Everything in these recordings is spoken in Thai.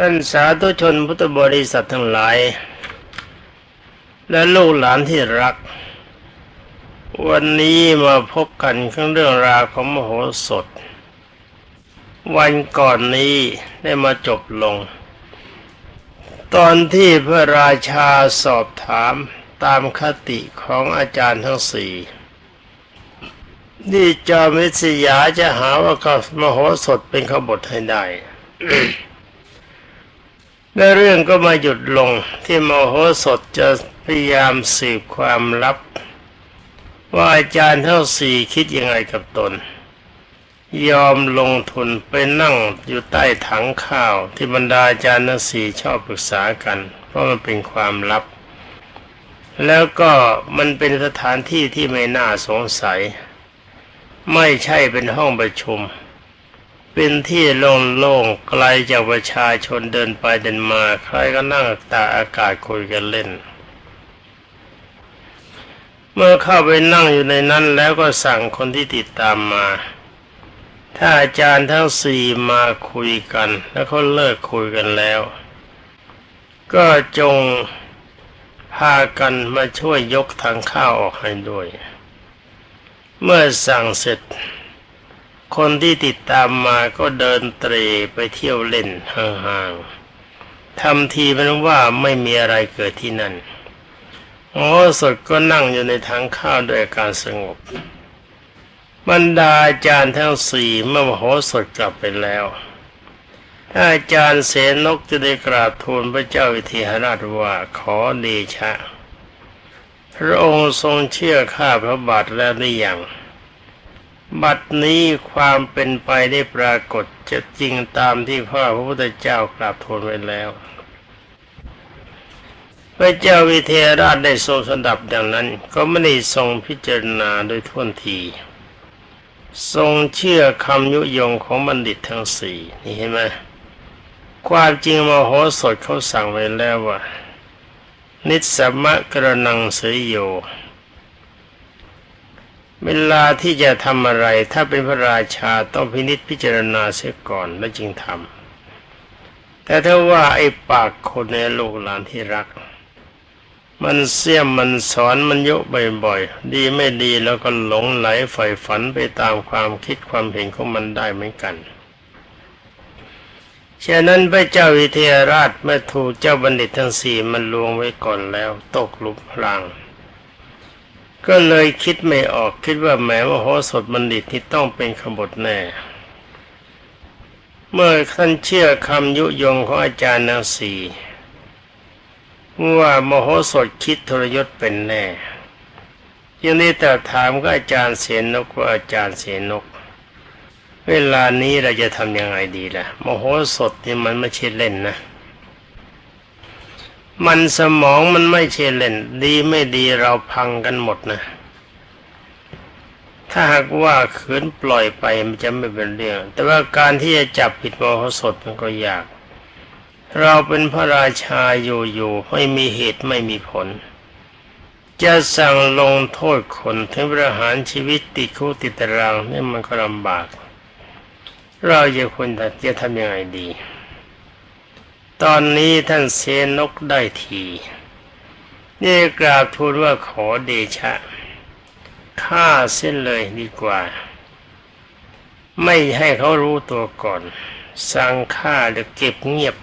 ท่านสาธุชนพุทธบริษัททั้งหลาย และลูกหลานที่รัก วันนี้มาพบกันข้งเรื่องราวของมโหสถ วันก่อนนี้ได้มาจบลง ตอนที่พระราชาสอบถามตามคติของอาจารย์ทั้งสี่นี่จอมิสยาจะหาว่าก็มโหสถเป็นขบฏให้ได้ ในเรื่องก็มาหยุดลงที่มโหสถจะพยายามสืบความลับ ว่าอาจารย์เทั้งสี่คิดยังไงกับตน ยอมลงทุนไปนั่งอยู่ใต้ถังข้าว ที่บรรดาอาจารย์ทั้งสี่ชอบปรึกษากัน เพราะมันเป็นความลับ แล้วก็มันเป็นสถานที่ที่ไม่น่าสงสัย ไม่ใช่เป็นห้องประชุม เป็นที่โล่งๆไกลจากประชาชนเดินไปเดินมา ใครก็นั่งตากอากาศคุยกันเล่น เมื่อเข้าไปนั่งอยู่ในนั้นแล้วก็สั่งคนที่ติดตามมา ถ้าอาจารย์ทั้งสี่มาคุยกัน แล้วเขาเลิกคุยกันแล้ว ก็จงพากันมาช่วยยกทางข้าวออกให้ด้วย เมื่อสั่งเสร็จ คนที่ติดตามมาก็เดินเตรไปเที่ยวเล่นห่างๆทำทีเป็นว่าไม่มีอะไรเกิดที่นั่นโอ้สดก็นั่งอยู่ในทางข้าวด้วยการสงบบรรดาอาจารย์ทั้งสี่เมื่อมโหสถกลับไปแล้วอาจารย์เสนกจะได้กราบทูลพระเจ้าวิเทหราชว่าขอเดชะ พระองค์ทรงเชื่อข้าพระบาทแล้วหรือยัง บัดนี้ความเป็นไปได้ปรากฏจะจริงตามที่ข้าพระพุทธเจ้ากราบทูลไว้แล้ว พระเจ้าวิเทหราชได้ทรงสดับดังนั้น ก็ไม่ได้ทรงพิจารณาโดยท่วนที ทรงเชื่อคำยุยงของบัณฑิตทั้งสี่นี่เห็นไหมความจริงมโหสถเขาสั่งไว้แล้วว่า นิสมะกระนังเสยโย เวลาที่จะทำอะไรถ้าเป็นพระราชาต้องพินิษพิจารณาเสียก่อนแล้วจึงทำแต่ถ้าว่าไอ้ปากคนในลูกหลานที่รัก มันเสี่ยมมันสอนมันยุบ่อยๆ ดีไม่ดีแล้วก็หลงไหลใฝ่ฝันไปตามความคิดความเห็นของมันได้เหมือนกันฉะนั้นพระเจ้าวิเทหราชเมื่อถูกเจ้าบัณฑิตทั้งสี่มันลวงไว้ก่อนแล้ว ตกลุมพราง ก็เลยคิดไม่ออกคิดว่าแม้ว่าโหสถบัณฑิตที่ต้องเป็นขบฏแน่ เมื่อท่านเชื่อคำยุยงของอาจารย์ทั้งสี่ว่ามโหสถคิดทรยศเป็นแน่ยังได้แต่ถามก็อาจารย์เสนกว่าอาจารย์เสนก เวลานี้เราจะทำยังไงดีล่ะ มโหสถนี่มันไม่ใช่เล่นนะ มันสมองมันไม่ใช่เล่น ดีไม่ดีเราพังกันหมดนะ ถ้าหากว่าขืนปล่อยไปมันจะไม่เป็นเรื่อง แต่ว่าการที่จะจับผิดมโหสถมันก็ยาก เราเป็นพระราชาอยู่ๆไม่มีเหตุไม่มีผล จะสั่งลงโทษคนถึงประหารชีวิตติดคุกติดตารางนี่มันก็ลำบาก เราจะควรจะทำยังไงดี ตอนนี้ท่านเสนกได้ทีนี่กราบทูลว่าขอเดชะฆ่าเส้นเลยดีกว่า ไม่ให้เขารู้ตัวก่อน สั่งฆ่าหรือเก็บเงียบ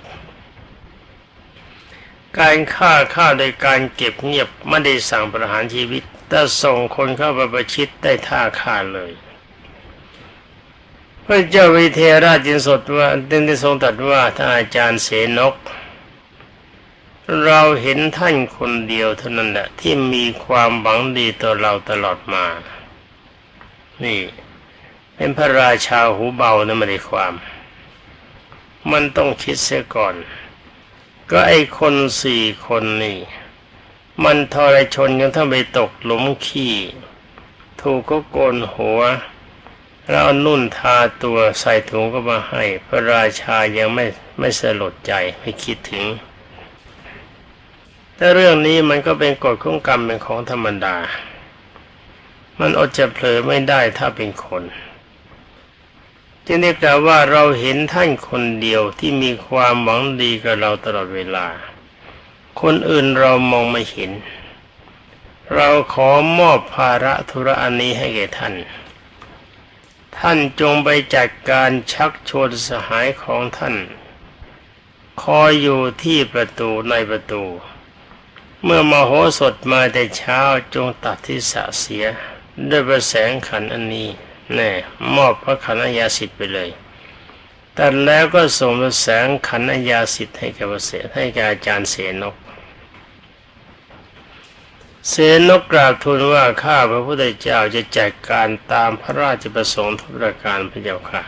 การฆ่าฆ่าโดยการเก็บเงียบไม่ได้สั่งประหารชีวิต แต่ส่งคนเข้าไปประชิดได้ท่าฆ่าเลย พระเจ้าวิเทหราชจินสดว่าดึงได้ทรงตรัสว่าท่าอาจารย์เสนก เราเห็นท่านคนเดียวเท่านั้นแหละที่มีความหวังดีต่อเราตลอดมา นี่ เป็นพระราชาหูเบานะไม่ได้ความ มันต้องคิดเสียก่อน ก็ไอคนสี่คนนี่ มันทรชนกันทั้งไปตกหลุมขี้ ถูกก็โกนหัว แล้วเอานุ่นทาตัวใส่ถุงก็มาให้ พระราชายังไม่ไม่สลดใจไม่คิดถึง แต่เรื่องนี้มันก็เป็นกฎของกรรมเป็นของธรรมดา มันอดจะเผลอไม่ได้ถ้าเป็นคนจึงได้กล่าวว่าเราเห็นท่านคนเดียวที่มีความหวังดีกับเราตลอดเวลา คนอื่นเรามองไม่เห็น เราขอมอบภาระธุระอันนี้ให้แก่ท่าน ท่านจงไปจัดการชักชวนสหายของท่าน คอยอยู่ที่ประตูในประตู เมื่อมโหสถมาแต่เช้าจงตัดที่สะเสีย ด้วยประแสงขันอันนี้แน่มอบพระขันอัญาสิทธิ์ไปเลยตัดแล้วก็ส่งประแสงขันอัญาสิทธิ์ให้แก่ประเสให้แกอาจารย์เสนก เสนกกราบทูลว่าข้าพระพุทธเจ้าจะจัดการตามพระราชประสงค์ทุกประการพระเจ้าค่ะ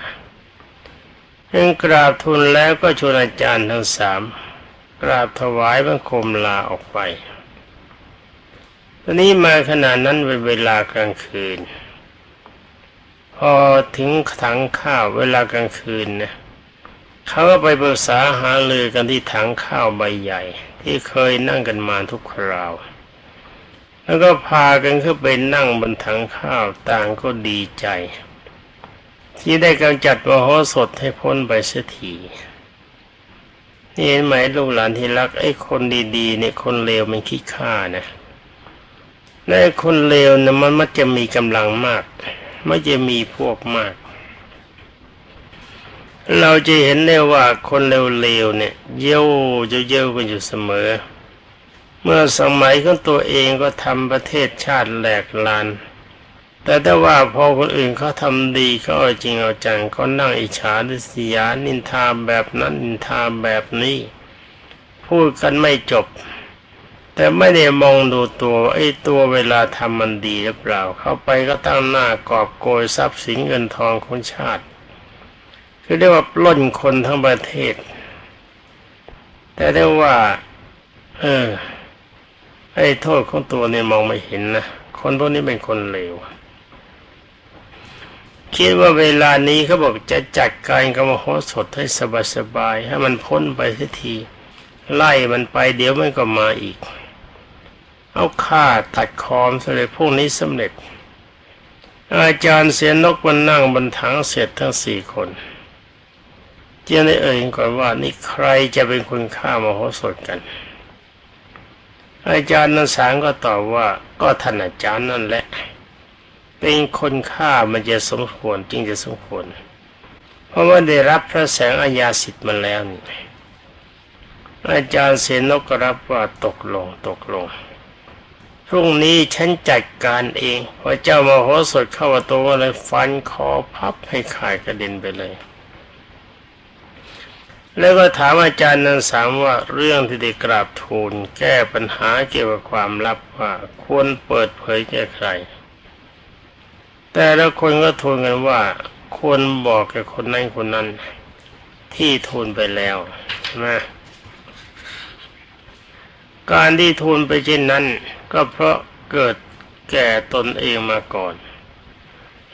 เพ่งกราบทูลแล้วก็ชวนอาจารย์ทั้งสามกราบถวายบังคมลาออกไปตอนนี้มาขณะนั้นเป็นเวลากลางคืน พอถึงถังข้าวเวลากลางคืนนะเขาก็ไปปรึกษาหาเลือกันที่ถังข้าวใบใหญ่ ที่เคยนั่งกันมาทุกคราว แล้วก็พากันขึ้นไปนั่งบนถังข้าวต่างก็ดีใจ ที่ได้กำจัดมโหสถให้พ้นไปเสียทีนี่เห็นไหมลูกหลานที่รักไอ้คนดีๆเนี่ยคนเลวมันขี้ข้านะและคนเลวเนี่ยมันมักจะมีกำลังมากไม่จะมีพวกมาก เราจะเห็นได้ว่าคนเลวๆเนี่ย เย่ยวเย่ยวกันอยู่เสมอ เมื่อสมัยของตัวเองก็ทำประเทศชาติแหลกลาน แต่ถ้าว่าพอคนอื่นเขาทำดีเขาเอาจริงเอาจังก็นั่งอิจฉาดิษยานินทาแบบนั้นนินทาแบบนี้ พูดกันไม่จบ แต่ไม่ได้มองดูตัวไอ้ตัวเวลาทำมันดีหรือเปล่า เข้าไปก็ตั้งหน้ากอบโกยทรัพย์สินเงินทองของชาติ คือเรียกว่าปล้นคนทั้งประเทศ แต่ได้ว่า เออ ไอ้โทษของตัวเนี่ยมองไม่เห็นนะคนพวกนี้เป็นคนเลวคิดว่าเวลานี้เขาบอกจะจัดการกรรมโหสถให้สบายๆให้มันพ้นไปสักที ไล่มันไปเดี๋ยวมันก็มาอีก เอาฆ่าตัดคอมสำเร็จพวกนี้สำเร็จ อาจารย์เสียนกมันนั่งบนถังเสร็จทั้งสี่คนเจียได้เอ่ยก่อนว่านี่ใครจะเป็นคนฆ่ามโหสถกัน อาจารย์นันสางก็ตอบว่าก็ท่านอาจารย์นั่นแหละ เป็นคนฆ่ามันจะสมควรจึงจะสมควร เพราะว่าได้รับพระแสงอาญาสิทธิ์มาแล้วนี่อาจารย์เสนกก็รับว่าตกลงตกลงพรุ่งนี้ฉันจัดการเองพอเจ้ามโหสถเข้าประตูก็เลยฟันคอพับให้ขาดกระเด็นไปเลย แล้วก็ถามอาจารย์นันสามว่าเรื่องที่ได้กราบทูลแก้ปัญหาเกี่ยวกับความลับว่าควรเปิดเผยแก่ใคร แต่ละคนก็ทูลกันว่าควรบอกแก่คนนั้นคนนั้น ที่ทูลไปแล้วใช่ไหมการที่ทูลไปเช่นนั้น ก็เพราะเกิดแก่ตนเองมาก่อน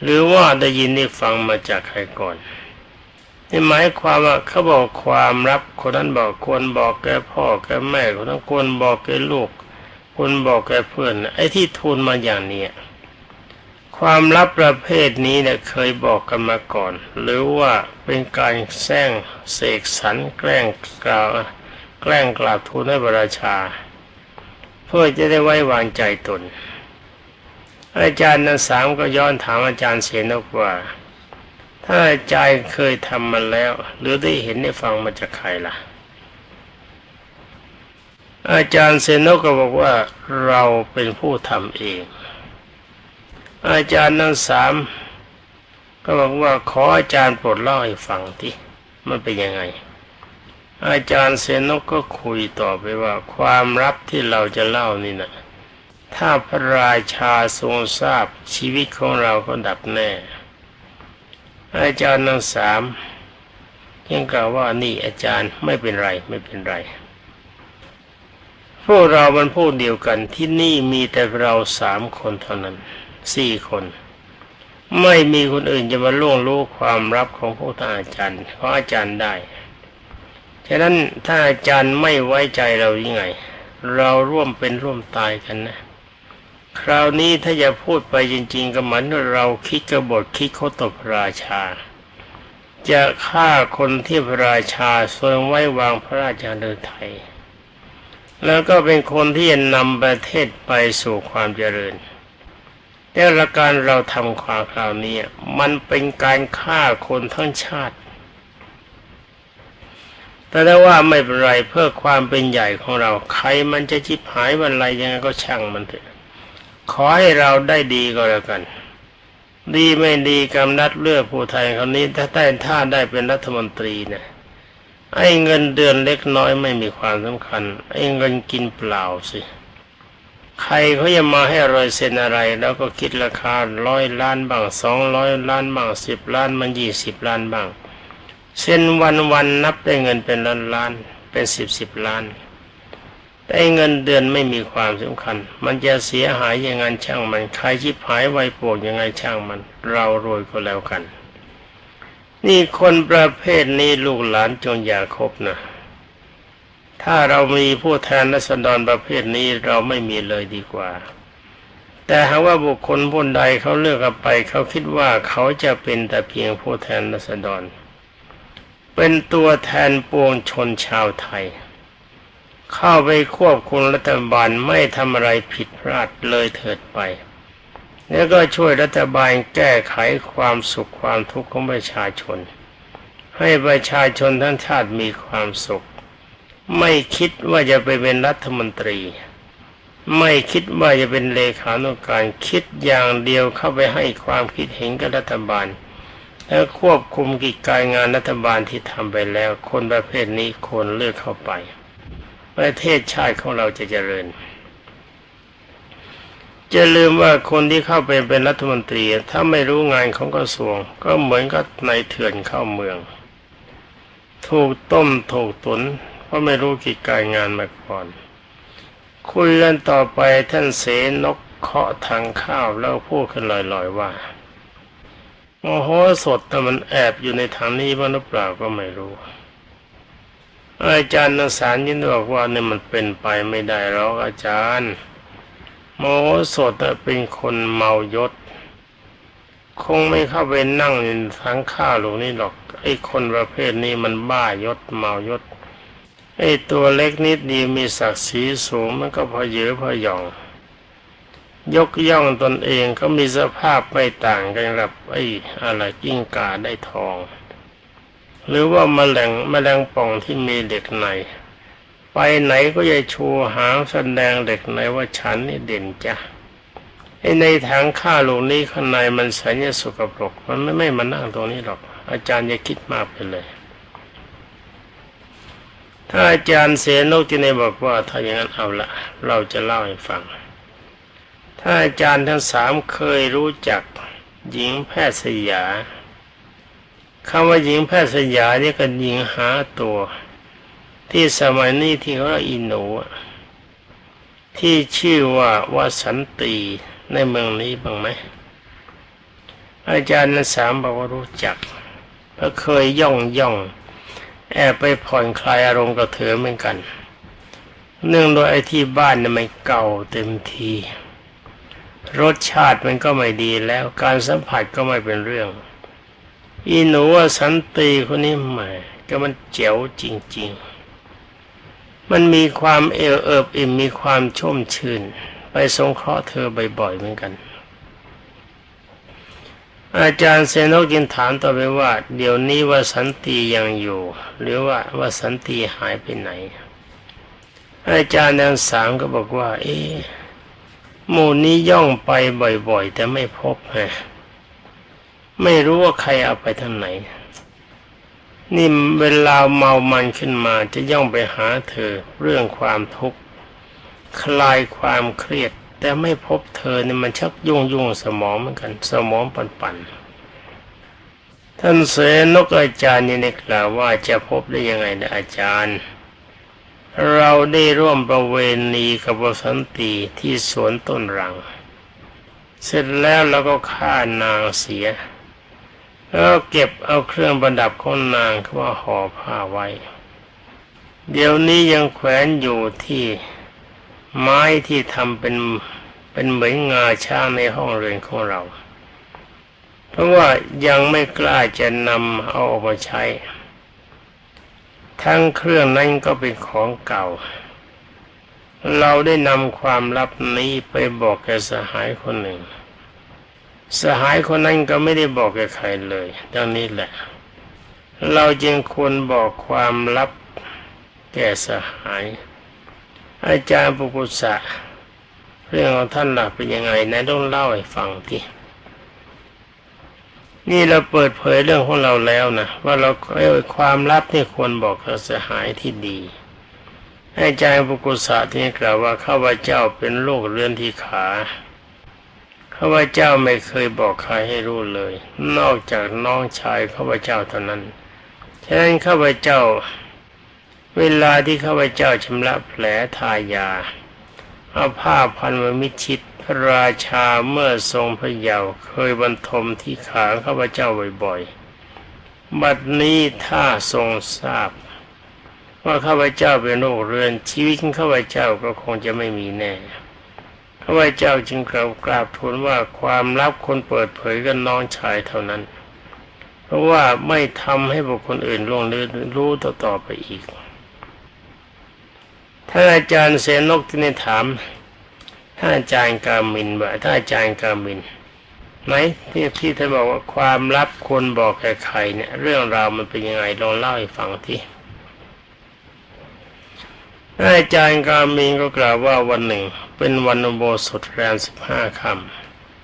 หรือว่าได้ยินได้ฟังมาจากใครก่อน นี่หมายความว่าเขาบอกความลับคนนั้นบอกควรบอกแกพ่อแกแม่คนนั้นควรบอกแกลูกควรบอกแกเพื่อนไอ้ที่ทูลมาอย่างเนี้ยความลับประเภทนี้เนี่ยเคยบอกกันมาก่อน หรือว่าเป็นการแซงเสกสรรแกล้งกล่าว แกล้งกราบทูลให้พระราชา เพื่อจะได้ไว้วางใจตน อาจารย์นันสามก็ย้อนถามอาจารย์เสนกว่า ถ้าอาจารย์เคยทำมาแล้ว หรือได้เห็นได้ฟังมาจากใครล่ะ อาจารย์เซโนก็บอกว่าเราเป็นผู้ทำเอง อาจารย์ทั้งสามก็บอกว่าขออาจารย์โปรดเล่าให้ฟังที่มันเป็นยังไง อาจารย์เซนกก็คุยต่อไปว่าความลับที่เราจะเล่านี่นะถ้าพระราชาทรงทราบชีวิตของเราก็ดับแน่ อาจารย์ทั้งสามยังกล่าวว่านี่อาจารย์ไม่เป็นไรไม่เป็นไร พวกเรามันพวกเดียวกันที่นี่มีแต่เราสามคนเท่านั้นสี่คน ไม่มีคนอื่นจะมาล่วงรู้ความลับของพวกท่านอาจารย์เพราะอาจารย์ได้ฉะนั้นถ้าอาจารย์ไม่ไว้ใจเรายังไง เราร่วมเป็นร่วมตายกันนะ คราวนี้ถ้าจะพูดไปจริง ๆก็เหมือนเราคิดกบฏคิดเขาตบราชา จะฆ่าคนที่พระราชาทรงไว้วางพระราชาเดินไทย แล้วก็เป็นคนที่จะนำประเทศไปสู่ความเจริญ แต่ละการเราทำความคราวนี้มันเป็นการฆ่าคนทั้งชาติ แต่ได้ว่าไม่เป็นไรเพื่อความเป็นใหญ่ของเราใครมันจะชิบหายวันไรยังไงก็ช่างมันเถอะ ขอให้เราได้ดีก็แล้วกัน ดีไม่ดีกำนัดเลือกผู้ไทยคนนี้ถ้าได้ถ้าได้เป็นรัฐมนตรีเนี่ยไอ้เงินเดือนเล็กน้อยไม่มีความสำคัญ ไอ้เงินกินเปล่าสิ ใครเขาจะมาให้รอยเซ็นอะไร แล้วก็คิดราคาร้อยล้านบ้างสองร้อยล้านบ้างสิบล้านมันยี่สิบล้านบ้าง เซ็นวันวันนับได้เงินเป็นล้านล้านเป็นสิบสิบล้าน แต่เงินเดือนไม่มีความสำคัญ มันจะเสียหายยังไงช่างมันใครชิบหายไวโปวกยังไงช่างมัน เรารวยก็แล้วกัน นี่คนประเภทนี้ลูกหลานจงอย่าคบนะถ้าเรามีผู้แทนรัษฎรประเภทนี้เราไม่มีเลยดีกว่า แต่หากว่าบุคคลผู้ใดเขาเลือกกันไป เขาคิดว่าเขาจะเป็นแต่เพียงผู้แทนรัษฎรเป็นตัวแทนปวงชนชาวไทย เข้าไปควบคุมรัฐบาลไม่ทำอะไรผิดพลาดเลยเถิดไป แล้วก็ช่วยรัฐบาลแก้ไขความสุขความทุกข์ของประชาชน ให้ประชาชนทั้งชาติมีความสุข ไม่คิดว่าจะไปเป็นรัฐมนตรี ไม่คิดว่าจะเป็นเลขานุการคิดอย่างเดียวเข้าไปให้ความคิดเห็นกับรัฐบาลแล้วควบคุมกิจการงานรัฐบาลที่ทำไปแล้ว คนประเภทนี้ควรเลือกเข้าไป ประเทศชาติของเราจะเจริญจะลืมว่าคนที่เข้าไปเป็นรัฐมนตรี ถ้าไม่รู้งานของกระทรวง ก็เหมือนกับนายเถื่อนเข้าเมือง ถูกต้มถูกตุนเพราะไม่รู้กิจการงานมาก่อน คุยกันต่อไปท่านเสนกเคาะทางข้าวแล้วพูดขึ้นลอยๆว่าโมโหสดแต่มันแอบอยู่ในทางนี้บ้างหรือเปล่าก็ไม่รู้ อาจารย์นสารยินบอกว่าเนี่ยมันเป็นไปไม่ได้หรอกอาจารย์ โมโหสดเป็นคนเมายศ คงไม่เข้าไปนั่งในทางข้าหลวงนี่หรอก ไอ้คนประเภทนี้มันบ้ายศเมายศ ไอ้ตัวเล็กนิดเดียวมีศักดิ์ศรีสูงมันก็พอเยอะพอหย่อง ยกย่องตนเองก็มีสภาพไม่ต่างกันกับไอ้อะไรกิ้งกาได้ทอง หรือว่าแมลงแมลงป่องที่มีเหล็กใน ไปไหนก็จะชูหางแสดงเหล็กในว่าฉันนี่เด่นจ้ะไอในถังข้าลูกนี้ข้างในมันสัญญาสกปรกมันไม่ไม่มานั่งตรงนี้หรอก อาจารย์อย่าคิดมากไปเลย ถ้าอาจารย์เสนกที่ในบอกว่าถ้าอย่างนั้นเอาละเราจะเล่าให้ฟัง ถ้าอาจารย์ทั้งสามเคยรู้จักหญิงแพทย์สยา คำว่าหญิงแพทย์สยาเนี่ยก็หญิงหาตัว ที่สมัยนี้ที่เขาเรียกอินโนที่ชื่อว่าว่าสันตีในเมืองนี้บ้างไหมอาจารย์ทั้งสามบอกว่ารู้จักเพราะเคยย่องย่อง แอบไปผ่อนคลายอารมณ์กับเธอเหมือนกัน เนื่องโดยไอ้ที่บ้านเนี่ยมันเก่าเต็มที รสชาติมันก็ไม่ดีแล้วการสัมผัสก็ไม่เป็นเรื่อง อีหนูว่าสันติคนนี้แหม่ก็มันเจ๋วจริง ๆ มันมีความเอวเอิบอิ่มมีความชุ่มชื่น ไปสงเคราะห์เธอบ่อยๆเหมือนกัน อาจารย์เซนกยินถามต่อไปว่า เดี๋ยวนี้ว่าสันติยังอยู่ หรือว่าว่าสันติหายไปไหน อาจารย์ทั้งสามก็บอกว่า เอ๊ะหมู่นี้ย่องไปบ่อยๆ แต่ไม่พบฮะ ไม่รู้ว่าใครเอาไปทางไหน นี่เวลาเมามันขึ้นมาจะย่องไปหาเธอเรื่องความทุกข์คลายความเครียด แต่ไม่พบเธอเนี่ยมันชักยุ่งยุ่งสมองเหมือนกัน สมองปันปันท่านเสนกอาจารย์นี่ได้กล่าวว่าจะพบได้ยังไงนะอาจารย์ เราได้ร่วมประเวณีกับวสันติที่สวนต้นรัง เสร็จแล้วเราก็ฆ่านางเสีย แล้วเก็บเอาเครื่องประดับของนางเขาว่าห่อผ้าไว้ เดี๋ยวนี้ยังแขวนอยู่ที่ไม้ที่ทำเป็นเป็นเหมือนงาช้างในห้องเรือนของเรา เพราะว่ายังไม่กล้าจะนำเอาออกมาใช้ ทั้งเครื่องนั้นก็เป็นของเก่า เราได้นำความลับนี้ไปบอกแกสหายคนหนึ่ง สหายคนนั้นก็ไม่ได้บอกแกใครเลยดังนี้แหละ เราจึงควรบอกความลับแก่สหาย อาจารย์ปุกุสะเรื่องของท่านหลักเป็นยังไงนายต้องเล่าให้ฟังทีนี่เราเปิดเผยเรื่องของเราแล้วนะว่าเราเอ้ความลับที่ควรบอกกับสหายที่ดีอาจารย์ปุกุสะที่กล่าวว่าข้าพเจ้าเป็นโรคเรื้อนที่ขา ข้าพเจ้าไม่เคยบอกใครให้รู้เลย นอกจากน้องชายข้าพเจ้าเท่านั้นฉะนั้นข้าพเจ้า เวลาที่ข้าพเจ้าชำระแผลทายาเอาผ้าพันไว้มิชิดพระราชาเมื่อทรงพระเยาว์เคยบรรทมที่ขาข้าพเจ้าบ่อยๆ บัดนี้ถ้าทรงทราบ ว่าข้าพเจ้าเป็นโรคเรื้อนชีวิตของข้าพเจ้าก็คงจะไม่มีแน่ ข้าพเจ้าจึงกราบกราบทูลว่าความลับคนเปิดเผยกับน้องชายเท่านั้น เพราะว่าไม่ทำให้บุคคลอื่นล่วงรู้รู้ต่อไปอีกถ้านอาจารย์เสนกที่ได้ถามถ้านอาจารย์กามินว่าถ้านอาจารย์กามินไหนที่ที่ท่านบอกว่าความลับควรบอกแก่ใครเนี่ย เรื่องราวมันเป็นยังไงลองเล่าให้ฟังที่ อาจารย์กามินก็กล่าวว่าวันหนึ่ง เป็นวันอุโบสถแรมสิบห้าค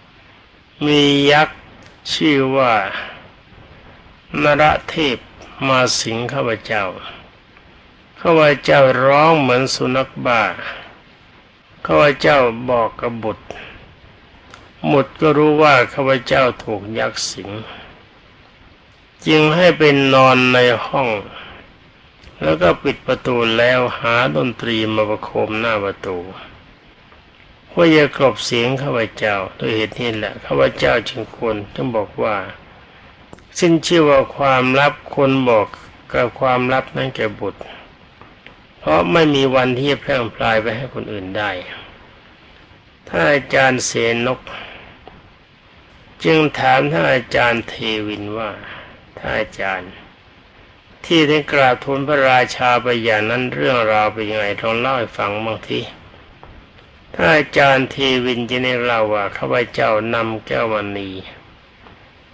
ำมียักษ์ชื่อว่านรเทพมาสิงข้าพเจ้าข้าพเจ้าร้องเหมือนสุนัขบ้าข้าพเจ้าบอกกับบุตรหมดก็รู้ว่าข้าพเจ้าถูกยักษ์สิง จึงให้เป็นนอนในห้อง แล้วก็ปิดประตูแล้วหาดนตรีมาประโคมหน้าประตูเพื่อจะกลบเสียงข้าพเจ้าด้วยเหตุนี้แหละข้าพเจ้าจึงควรต้องบอกว่า สิ้นชื่อว่าความลับคนบอกกับความลับนั้นแก่บุตร เพราะไม่มีวันที่จะแพร่พลายไปให้คนอื่นได้ถ้าอาจารย์เสนก จึงถามท่านอาจารย์เทวินว่าท่านอาจารย์ ที่ท่านกราบทูลพระราชาไปอย่างนั้นเรื่องราวเป็นยังไงลองเล่าให้ฟังบางทีถ้าอาจารย์เทวินจะได้เล่าว่าข้าพเจ้านำแก้วมณี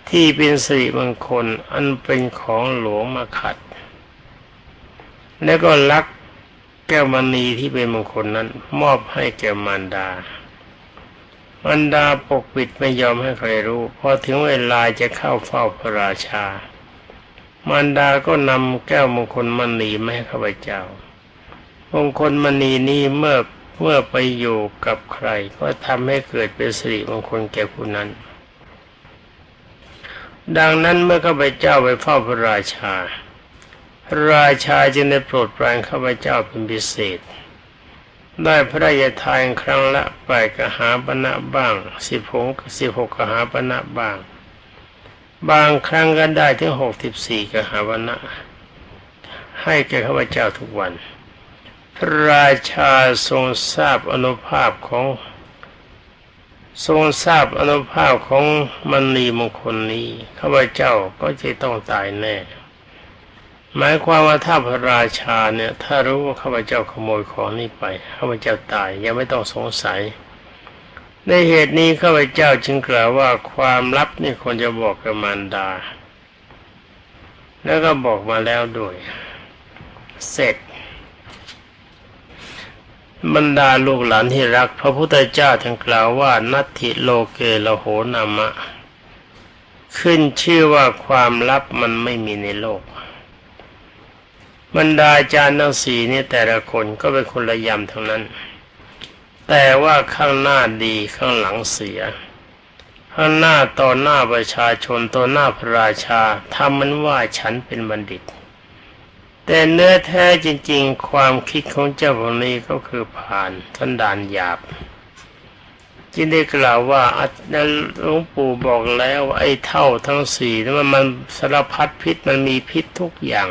ที่เป็นสิริมงคลอันเป็นของหลวงมาขัด แล้วก็ลักแก้วมณีที่เป็นมงคลนั้น มอบให้แก่มารดา มารดาปกปิดไม่ยอมให้ใครรู้พอถึงเวลาจะเข้าเฝ้าพระราชา มารดาก็นำแก้วมงคลมณีมาให้ข้าพเจ้ามงคลมณีนี้เมื่อเมื่อไปอยู่กับใคร ก็ทำให้เกิดเป็นสิริมงคลแก่ผู้นั้น ดังนั้นเมื่อข้าพเจ้าไปเฝ้าพระราชา พระราชาจึงได้โปรดปรานข้าพเจ้าเป็นพิเศษ ได้พระราชทานครั้งละแปดกหาปณะบ้างสิบหกสิบหกกหาปณะบ้าง บางครั้งก็ได้ถึงหกสิบสี่กหาปณะให้แก่ข้าพเจ้าทุกวัน พระราชาทรงทราบอนุภาพของ ทรงทราบอนุภาพของมณีมงคลนี้ข้าพเจ้าก็จะต้องตายแน่ หมายความว่าถ้าพระราชาเนี่ย ถ้ารู้ว่าข้าพเจ้าขโมยของนี้ไปข้าพเจ้าตายยังไม่ต้องสงสัย ในเหตุนี้ข้าพเจ้าจึงกล่าวว่าความลับนี่ควรจะบอกกับมารดา แล้วก็บอกมาแล้วด้วย เสร็จบรรดาลูกหลานที่รัก พระพุทธเจ้าท่านกล่าวว่านัตถิโลเกโลโหนามะ ขึ้นชื่อว่าความลับมันไม่มีในโลก บรรดาอาจารย์ทั้งสี่นี่แต่ละคนก็เป็นคนละยำทั้งนั้น แต่ว่าข้างหน้าดีข้างหลังเสีย ข้างหน้าต่อหน้าประชาชนต่อหน้าพระราชาทำมันว่าฉันเป็นบัณฑิต แต่เนื้อแท้จริง ๆ ความคิดของเจ้าพวกนี้ก็คือผ่านทันดานหยาบจึงได้กล่าวว่าอัตหลวงปู่บอกแล้วไอ้เท่าทั้งสี่นั้นมันสารพัดพิษมันมีพิษทุกอย่าง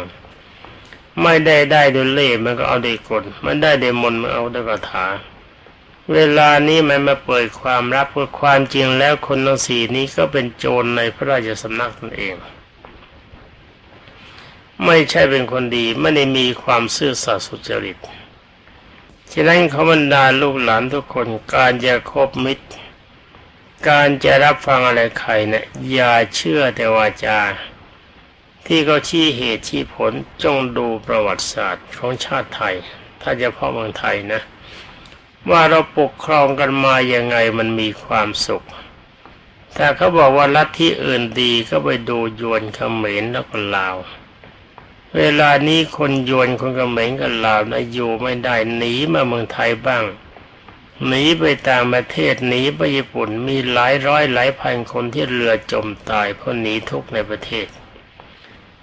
ไม่ได้ได้ด้วยเล่มันก็เอาด้วยกลมันได้ด้วยมนมันเอาด้วยคาถา เวลานี้มันมาเปิดความลับเพราะความจริงแล้วคนทั้งสี่นี้ก็เป็นโจรในพระราชสำนักตนเอง ไม่ใช่เป็นคนดีไม่ได้มีความซื่อสัตย์สุจริตฉะนั้นเขาบรรดาลูกหลานทุกคนการจะคบมิตร การจะรับฟังอะไรใครเนะี่ยอย่าเชื่อแต่วาจา ที่เขาชี้เหตุชี้ผลจงดูประวัติศาสตร์ของชาติไทย ถ้าจะพ่อเมืองไทยนะ ว่าเราปกครองกันมาอย่างไงมันมีความสุข ถ้าเขาบอกว่าลัทธิอื่นดีก็ไปดูยวนเขมรแล้วก็ลาว เวลานี้คนยวนคนเขมรกับลาวนะอยู่ไม่ได้หนีมาเมืองไทยบ้างหนีไปต่างประเทศหนีไปญี่ปุ่นมีหลายร้อยหลายพันคนที่เรือจมตายเพราะหนีทุกข์ในประเทศ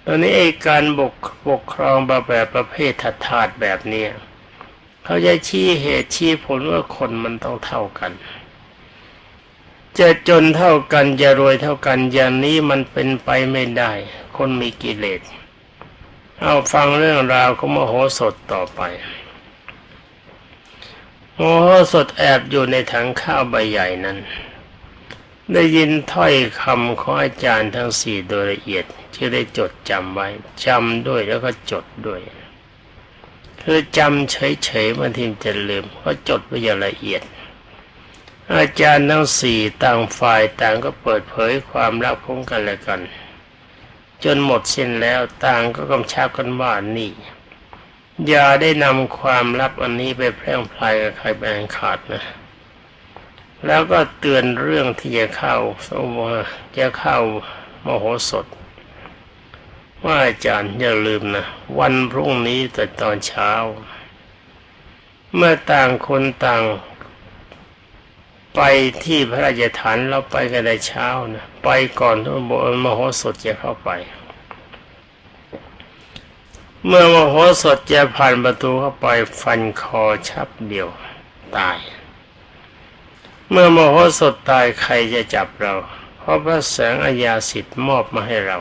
ตอนนี้ไอ้การบกปกครองแบบประเภทถัดถาดแบบเนี้ย เขาจะชี้เหตุชี้ผลว่าคนมันต้องเท่ากัน จะจนเท่ากันจะรวยเท่ากันอย่างนี้มันเป็นไปไม่ได้ คนมีกิเลสเอาฟังเรื่องราวของมโหสถต่อไปมโหสถแอบอยู่ในถังข้าวใบใหญ่นั้น ได้ยินถ้อยคำของอาจารย์ทั้งสี่โดยละเอียดที่ได้จดจำไว้จำด้วยแล้วก็จดด้วย คือจำเฉยๆบางทีมจะลืมก็จดไว้อย่างละเอียด อาจารย์ทั้งสี่ต่างฝ่ายต่างก็เปิดเผยความลับของกันและกัน จนหมดสิ้นแล้วต่างก็กำชับกันว่านี่อย่าได้นำความลับอันนี้ไปแพร่พลายกับใครแบงขาดนะ แล้วก็เตือนเรื่องที่จะเข้าสมจะเข้ามโหสถ ว่าอาจารย์อย่าลืมนะวันพรุ่งนี้แต่ตอนเช้า เมื่อต่างคนต่างไปที่พระราชฐานเราไปกันแต่เช้านะไปก่อนที่มโหสถจะเข้าไป เมื่อมโหสถจะผ่านประตูเข้าไปฟันคอชับเดียวตาย เมื่อมโหสถตายใครจะจับเรา เพราะพระแสงอาญาสิทธิ์มอบมาให้เรา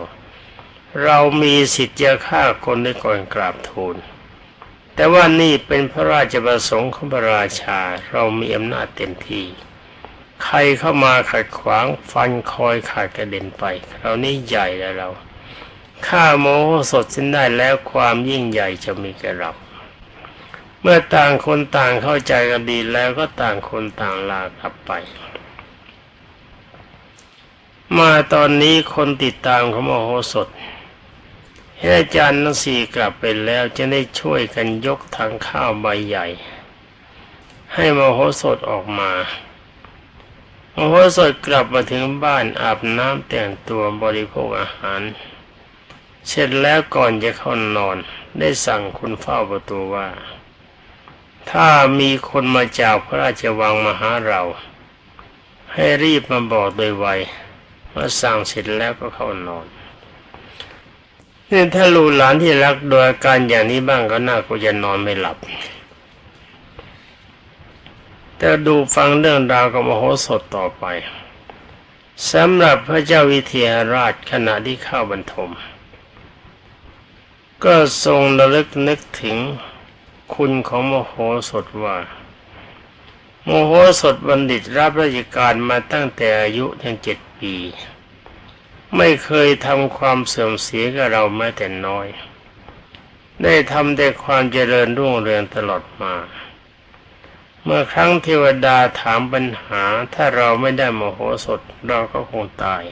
เรามีสิทธิ์จะฆ่าคนได้ก่อนกราบทูล แต่ว่านี่เป็นพระราชประสงค์ของพระราชา เรามีอำนาจเต็มที่ ใครเข้ามาขัดขวางฟันคอยขาดกระเด็นไป เรานี่ใหญ่แล้วเราฆ่าโมโหสดสิ้นได้แล้วความยิ่งใหญ่จะมีแก่เรา เมื่อต่างคนต่างเข้าใจกันดีแล้วก็ต่างคนต่างลากลับไป มาตอนนี้คนติดตามของโมโหสถ เห็นอาจารย์ทั้งสี่กลับไปแล้วจะได้ช่วยกันยกทางข้าวใบใหญ่ ให้โมโหสถออกมาโมโหสถกลับมาถึงบ้านอาบน้ำแต่งตัวบริโภคอาหาร เสร็จแล้วก่อนจะเข้านอน ได้สั่งคุณเฝ้าประตูว่า ถ้ามีคนมาจากพระราชวังมาหาเรา ให้รีบมาบอกโดยไวเมื่อสั่งเสร็จแล้วก็เข้านอน นี่ถ้าลูกหลานที่รักโดยอาการอย่างนี้บ้างก็น่าก็จะนอนไม่หลับ แต่ดูฟังเรื่องราวกับมโหสถต่อไปสำหรับพระเจ้าวิเทหราชขณะที่เข้าบรรทม ก็ทรงระลึกนึกถึงคุณของมโหสถว่า โมโหสถบัณฑิตรับราชการมาตั้งแต่อายุเพียงเจ็ดปี ไม่เคยทำความเสื่อมเสียกับเราแม้แต่น้อย ได้ทำแต่ความเจริญรุ่งเรืองตลอดมา เมื่อครั้งเทวดาถามปัญหาถ้าเราไม่ได้โมโหสถเราก็คงตาย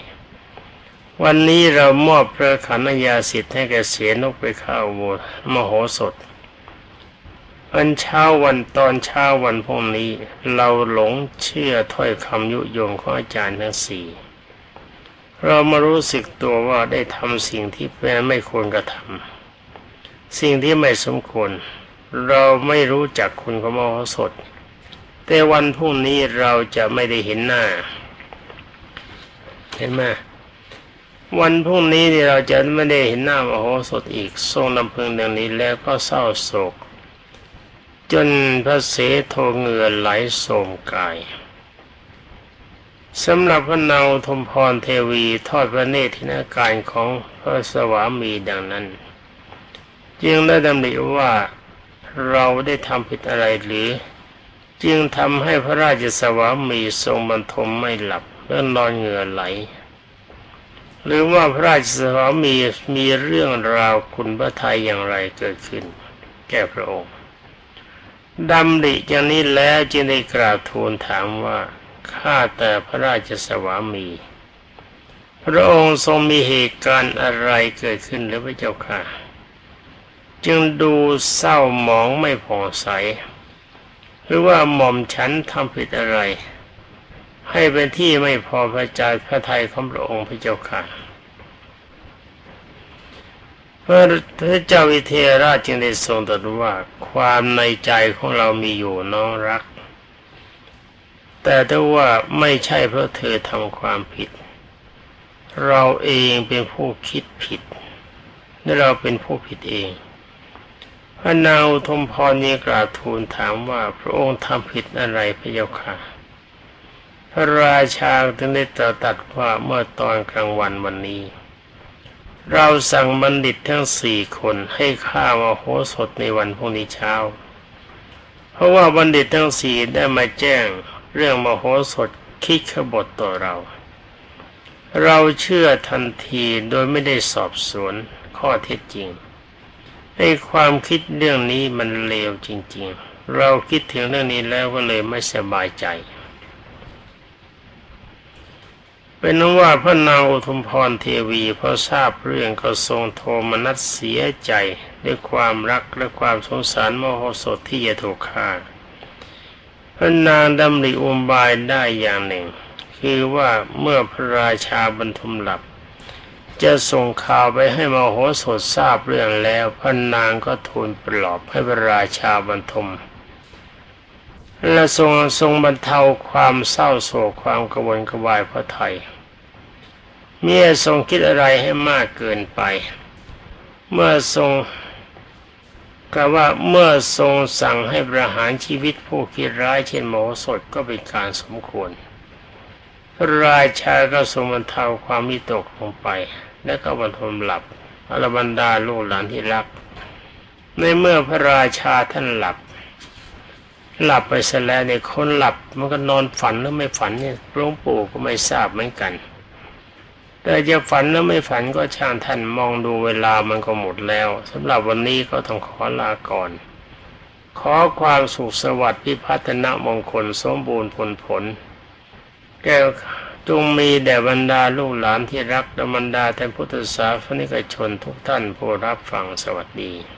วันนี้เรามอบพระขันยาสิทธิ์ให้แกเสียนกไปข้าวโวมโหสถอันเช้าวันตอนเช้าวันพรุ่งนี้ เราหลงเชื่อถ้อยคำยุยงของอาจารย์ทั้งสี่ เรามารู้สึกตัวว่าได้ทำสิ่งที่ไม่ควรกระทำสิ่งที่ไม่สมควร เราไม่รู้จักคุณของมโหสถ แต่วันพรุ่งนี้เราจะไม่ได้เห็นหน้า เห็นไหมวันพรุ่งนี้นี่เราจะไม่ได้เห็นหน้ามโหสถอีกทรงลำพึงดังนี้แล้วก็เศร้าโศก จนพระเสโทเหงื่อไหลโสมกาย สำหรับพระนางทมพรเทวีทอดพระเนตรทินาการของพระสวามีดังนั้น จึงได้ดำริว่าเราได้ทำผิดอะไรหรือ จึงทำให้พระราชสวามีทรงบรรทมไม่หลับและนอนเหงื่อไหล หรือว่าพระราชสวามีมีเรื่องราวคุณพระไทยอย่างไรเกิดขึ้น แก่พระองค์ดำริอย่างนี้แล้วจึงได้กราบทูลถามว่า ข้าแต่พระราชสวามี พระองค์ทรงมีเหตุการณ์อะไรเกิดขึ้นหรือพระเจ้าค่ะ จึงดูเศร้าหมองไม่ผ่องใส หรือว่าหม่อมฉันทำผิดอะไร ให้เป็นที่ไม่พอพระจายพระไทยของพระองค์พระเจ้าค่ะพระพระเจ้าวิเทหราชจึงได้ทรงตรัสว่าความในใจของเรามีอยู่น้องรัก แต่ถ้าว่าไม่ใช่เพราะเธอทำความผิด เราเองเป็นผู้คิดผิดและเราเป็นผู้ผิดเองพระนางอุทมพรนี้กราบทูลถามว่าพระองค์ทำผิดอะไรพระเจ้าค่ะ พระราชาจึงได้ตรัสว่าเมื่อตอนกลางวันวันนี้ เราสั่งบัณฑิตทั้งสี่คนให้ข้ามาโหสถในวันพรุ่งนี้เช้า เพราะว่าบัณฑิตทั้งสี่ได้มาแจ้ง เรื่องมโหสถคิดขบฏต่อเรา เราเชื่อทันทีโดยไม่ได้สอบสวนข้อเท็จจริงในความคิดเรื่องนี้มันเลวจริง ๆ เราคิดถึงเรื่องนี้แล้วก็เลยไม่สบายใจ เป็นนั้นว่าพระนางอุทุมพรเทวีพอทราบเรื่องก็ทรงโทมนัสเสียใจด้วยความรักและความสงสารมโหสถที่จะถูกฆ่า พระนางดำริอุบายได้อย่างหนึ่ง คือว่าเมื่อพระราชาบรรทุมหลับ จะส่งข่าวไปให้มโหสถทราบเรื่องแล้วพระนางก็ทูลปลอบให้พระราชาบรรทมและทรงทรงบรรเทาความเศร้าโศกความกระวนกระวายพระไทยเมื่อทรงคิดอะไรให้มากเกินไป เมื่อทรง กล่าวว่าเมื่อทรงสั่งให้ประหารชีวิตผู้คิดร้ายเช่นโมโหสถก็เป็นการสมควรพระราชาก็ทรงบรรเทาความมิตกลงไป และก็บรรทมหลับอรบรรดาลูกหลานที่รัก ในเมื่อพระราชาท่านหลับ หลับไปเสียแล้วเนี่ยคนหลับมันก็นอนฝันหรือไม่ฝันเนี่ยหลวงปู่ก็ไม่ทราบเหมือนกัน แต่จะฝันหรือไม่ฝันก็ช่างท่านมองดูเวลามันก็หมดแล้วสำหรับวันนี้ก็ต้องขอลาก่อน ขอความสุขสวัสดิ์พิพัฒนมงคลสมบูรณ์ผลผล แก้วจงมีแด่บรรดาลูกหลานที่รักและบรรดาท่านพุทธศาสนิกชนทุกท่านผู้รับฟังสวัสดี